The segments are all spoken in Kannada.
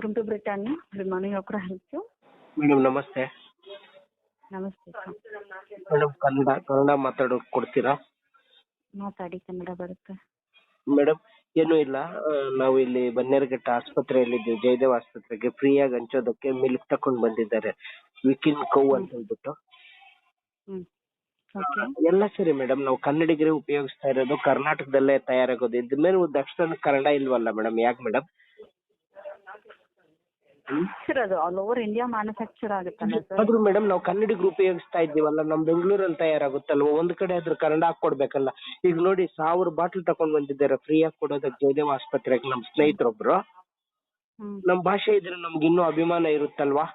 ಟು ಬ್ರಿಟನ್ ಗುಡ್ ಮಾರ್ನಿಂಗ್ ಅವ್ರ ಹೆಲ್ಪ್ ಯು ಮೇಡಮ್ ನಮಸ್ತೆ. ನಮಸ್ತೆ. ಸರ್ ಮೇಡಮ್ ಕನ್ನಡ ಕನ್ನಡ ಮಾತಾಡೋಕೆ ಕೊಡ್ತೀರಾ? ಮಾತಾಡಿ ಕನ್ನಡ ಬರುತ್ತೆ. ಮೇಡಮ್ ಏನೂ ಇಲ್ಲ. ಆ, ನಾವು ಇಲ್ಲಿ ಬನ್ನೇರುಘಟ್ಟ ಆಸ್ಪತ್ರೆಯಲ್ಲಿದ್ದೀವಿ ಜಯದೇವ್ ಆಸ್ಪತ್ರೆಗೆ ಫ್ರೀಯಾಗಿ ಹಂಚೋದಕ್ಕೆ ಮಿಲ್ಕ್ ತಕೊಂಡು ಬಂದಿದ್ದಾರೆ. ವಿಕಿನ್ ಕೌ ಅಂತ ಹೇಳ್ಬಿಟ್ಟು. ಓಕೆ. ಎಲ್ಲ ಸರಿ ಮೇಡಮ್. ನಾವು ಕನ್ನಡಿಗರೇ ಉಪಯೋಗಿಸ್ತಾ ಇರೋದು ಕರ್ನಾಟಕದಲ್ಲೇ ತಯಾರಾಗೋದು. ಇದ್ರ ಮೇಲೆ ದಕ್ಷಿಣ ಕನ್ನಡ ಇಲ್ವಲ್ಲ ಮೇಡಮ್? ಯಾಕೆ ಮೇಡಮ್? ಸರ್ ಅದು ಆಲ್ ಓವರ್ ಇಂಡಿಯಾ ಮ್ಯಾನುಫ್ಯಾಕ್ಚರ್ ಆಗುತ್ತಲ್ಲ ಸರ್ ಆದ್ರೂ ಮೇಡಮ್ ನಾವು ಕನ್ನಡಿಗರು ಉಪಯೋಗಿಸ್ತಾ ಇದ್ದೀವಲ್ಲ ನಮ್ ಬೆಂಗಳೂರಲ್ಲಿ ತಯಾರಾಗುತ್ತಲ್ವ? ಒಂದ್ ಕಡೆ ಆದ್ರೂ ಕನ್ನಡ ಹಾಕೊಡ್ಬೇಕಲ್ಲ ಈಗ ನೋಡಿ ಸಾವಿರ ಬಾಟ್ಲ್ ತಕೊಂಡ್ ಬಂದಿದ್ದಾರೆ ಫ್ರೀ ಆಗಿ ಕೊಡೋದಕ್ಕೆ ಜಯದೇವ ಆಸ್ಪತ್ರೆಗೆ ನಮ್ ಸ್ನೇಹಿತರೊಬ್ರು. ನಮ್ ಭಾಷೆ ಇದ್ರೆ ನಮ್ಗೆ ಇನ್ನೂ ಅಭಿಮಾನ ಇರುತ್ತಲ್ವಾ?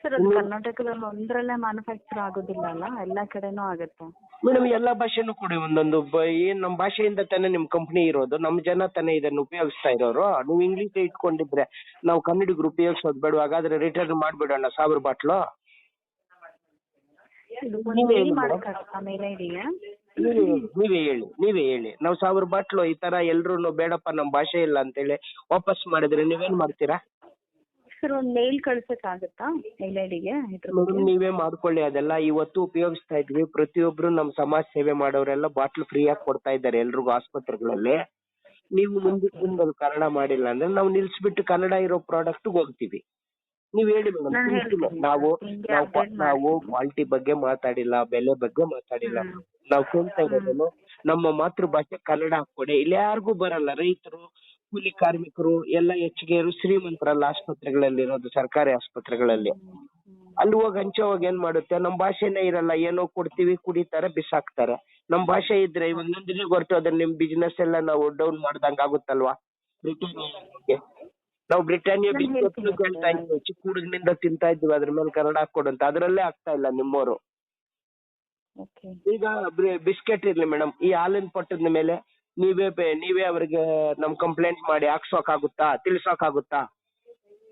ಸರ್ ಅದು ಕರ್ನಾಟಕದಲ್ಲಿ ಒಂದರಲ್ಲೇ ಮ್ಯಾನುಫ್ಯಾಕ್ಚರ್ ಆಗೋದಿಲ್ಲ ಅಲ್ಲ? ಎಲ್ಲ ಕಡೆನೂ ಆಗುತ್ತೆ. ಮೇಡಮ್ ಎಲ್ಲಾ ಭಾಷೆನೂ ಕೊಡಿ ಒಂದೊಂದು ಬ- ಏನ್ ನಮ್ ಭಾಷೆಯಿಂದ ತಾನೇ ನಿಮ್ ಕಂಪನಿ ಇರೋದು ನಮ್ ಜನ ತಾನೇ ಇದನ್ನ ಉಪಯೋಗಿಸ್ತಾ ಇರೋರು. ನೀವು ಇಂಗ್ಲಿಷ್ ಇಟ್ಕೊಂಡಿದ್ರೆ ನಾವು ಕನ್ನಡಿಗರು ಉಪಯೋಗಿಸೋದು ಬೇಡ ಹಾಗಾದ್ರೆ ರಿಟರ್ನ್ ಮಾಡ್ಬಿಡೋಣ ಸಾವಿರ ಬಾಟ್ಲು? ಇದು ನೀವೇ ಹೇಳಿ ಮಾಡೋಕ್ಕಾಗುತ್ತಾ ಮೇಲ್ ನೀವೇ ನೀವೇ ಹೇಳಿ ನೀವೇ ಹೇಳಿ. ನಾವು ಸಾವಿರ ಬಾಟ್ಲು ಈ ತರ ಎಲ್ರು ಬೇಡಪ್ಪ ನಮ್ ಭಾಷೆ ಇಲ್ಲ ಅಂತೇಳಿ ವಾಪಸ್ ಮಾಡಿದ್ರೆ ನೀವೇನ್ ಮಾಡ್ತೀರಾ? ಸರ್ ಒಂದು ಮೇಲ್ ಕಳ್ಸೋಕ್ಕಾಗುತ್ತಾ ಮೇಲ್ ಬಗ್ಗೆ? ನೀವೇ ಮಾಡ್ಕೊಳ್ಳಿ ಅದೆಲ್ಲ ಇವತ್ತು ಉಪಯೋಗಿಸ್ತಾ ಇದ್ವಿ. ಪ್ರತಿಯೊಬ್ರು ನಮ್ಮ ಸಮಾಜ ಸೇವೆ ಮಾಡೋರೆಲ್ಲ ಬಾಟ್ಲ್ ಫ್ರೀ ಆಗಿ ಕೊಡ್ತಾ ಇದ್ದಾರೆ ಎಲ್ರಿಗೂ ಆಸ್ಪತ್ರೆಗಳಲ್ಲಿ. ನೀವು ಮುಂದಕ್ಕೆ ಬಂದು ಕನ್ನಡ ಮಾಡಿಲ್ಲ ಅಂದ್ರೆ ನಾವು ನಿಲ್ಸ್ಬಿಟ್ಟು ಕನ್ನಡ ಇರೋ ಪ್ರಾಡಕ್ಟ್ ಹೋಗ್ತೀವಿ. ನೀವ್ ಹೇಳಿ ನಾನ್ ಮೇಡಮ್ ಹೇಳ್ತೀನಿ. ನಾವು ನಾವು update ನಾವು ಕ್ವಾಲಿಟಿ ಬಗ್ಗೆ ಮಾತಾಡಿಲ್ಲ ಬೆಲೆ ಬಗ್ಗೆ ಮಾತಾಡಿಲ್ಲ. ಹ್ಮ್. ನಾವು ಕೇಳ್ತಾ ಇರೋದೇನು ನಮ್ಮ ಮಾತೃಭಾಷೆ ಕನ್ನಡ ಕೊಡಿ ಇಲ್ಲಿ ಯಾರಿಗೂ ಬರಲ್ಲ ರೈತರು ಕೂಲಿ ಕಾರ್ಮಿಕರು ಎಲ್ಲ ಹೆಚ್ಚಿಗೆ ಶ್ರೀಮಂತರಲ್ಲ ಆಸ್ಪತ್ರೆಗಳಲ್ಲಿ ಇರೋದು ಸರ್ಕಾರಿ ಆಸ್ಪತ್ರೆಗಳಲ್ಲಿ. ಅಲ್ಲಿ ಹೋಗಿ ಹಂಚೋವಾಗ ಏನ್ ಮಾಡುತ್ತೆ? ನಮ್ ಭಾಷೆನೇ ಇರಲ್ಲ. ಏನೋ ಕೊಡ್ತೀವಿ ಕುಡಿತಾರೆ ಬಿಸಾಕ್ತಾರೆ. ನಮ್ ಭಾಷೆ ಇದ್ರೆ ಇವಾಗ ದಿನ ಹೊರಟು ಅದನ್ನ ನಿಮ್ ಬಿಸ್ನೆಸ್ ಎಲ್ಲ ನಾವು ಡೌನ್ ಮಾಡ್ದಂಗ ಆಗುತ್ತಲ್ವಾ? ಬ್ರಿಟಾನಿಯಾಗೆ ನಾವು ಬ್ರಿಟಾನಿಯಾ ಬಿಸ್ಕೆಟ್ ಹೇಳ್ತೀನಿ ಕೇಳ್ತಾ ಇದ್ವಿ. ಚಿಕ್ಕ ಹುಡುಗನಿಂದ ತಿಂತಾ ಇದ್ವಿ. ಅದ್ರ ಮೇಲೆ ಕನ್ನಡ ಹಾಕೊಡು ಅಂತ ಅದ್ರಲ್ಲೇ ಆಗ್ತಾ ಇಲ್ಲ ನಿಮ್ಮವರು ಈಗ ಬಿಸ್ಕೆಟ್ ಇರ್ಲಿ ಮೇಡಮ್. ಈ ಹಾಲಿನ ಪಟ್ಟದ ಮೇಲೆ ನೀವೇ ಬೆ- ನೀವೇ ಅವ್ರಿಗೆ ನಮ್ ಕಂಪ್ಲೇಂಟ್ ಮಾಡಿ ಹಾಕ್ಸೋಕಾಗುತ್ತಾ ತಿಳಿಸೋಕಾಗುತ್ತಾ?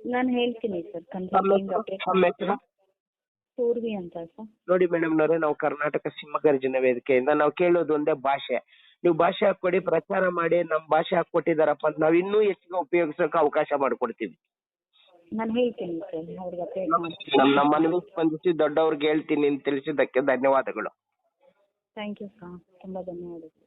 ನಾನು ಹೇಳ್ತೀನಿ ಸರ್? ತಮ್ಮ ಹೆಸರು? ಪೂರ್ವಿ ಅಂತ ಸರ್. ನೋಡಿ ಮೇಡಮ್ ನವರೇ ನಾವು ಕರ್ನಾಟಕ ಸಿಂಹಗರ್ಜನ ವೇದಿಕೆಯಿಂದ ನಾವು ಕೇಳೋದು ಒಂದೇ ಭಾಷೆ. ನೀವು ಭಾಷೆ ಹಾಕೊಡಿ ಪ್ರಚಾರ ಮಾಡಿ ನಮ್ ಭಾಷೆ ಹಾಕೊಟ್ಟಿದಾರಪ್ಪ ಅಂತ ನಾವ್ ಇನ್ನೂ ಹೆಚ್ಚಿಗೆ ಉಪಯೋಗಿಸೋಕೆ ಅವಕಾಶ ಮಾಡ್ಕೊಡ್ತೀವಿ. ನಾನು ಹೇಳ್ತೀನಿ ಸರ್ ಅವ್ರಿಗೆ ಅಪ್ಡೇಟ್ ಮಾಡ್ತೀನಿ. ನಮ್ ನಮ್ಮ ಮನವಿ ಸ್ಪಂದಿಸಿ ದೊಡ್ಡವ್ರಿಗೆ ಹೇಳ್ತೀನಿ ಅಂತ ತಿಳಿಸಿದ್ದಕ್ಕೆ ಧನ್ಯವಾದಗಳು. ಥ್ಯಾಂಕ್ ಯು ಸರ್ ತುಂಬಾ ಧನ್ಯವಾದಗಳು.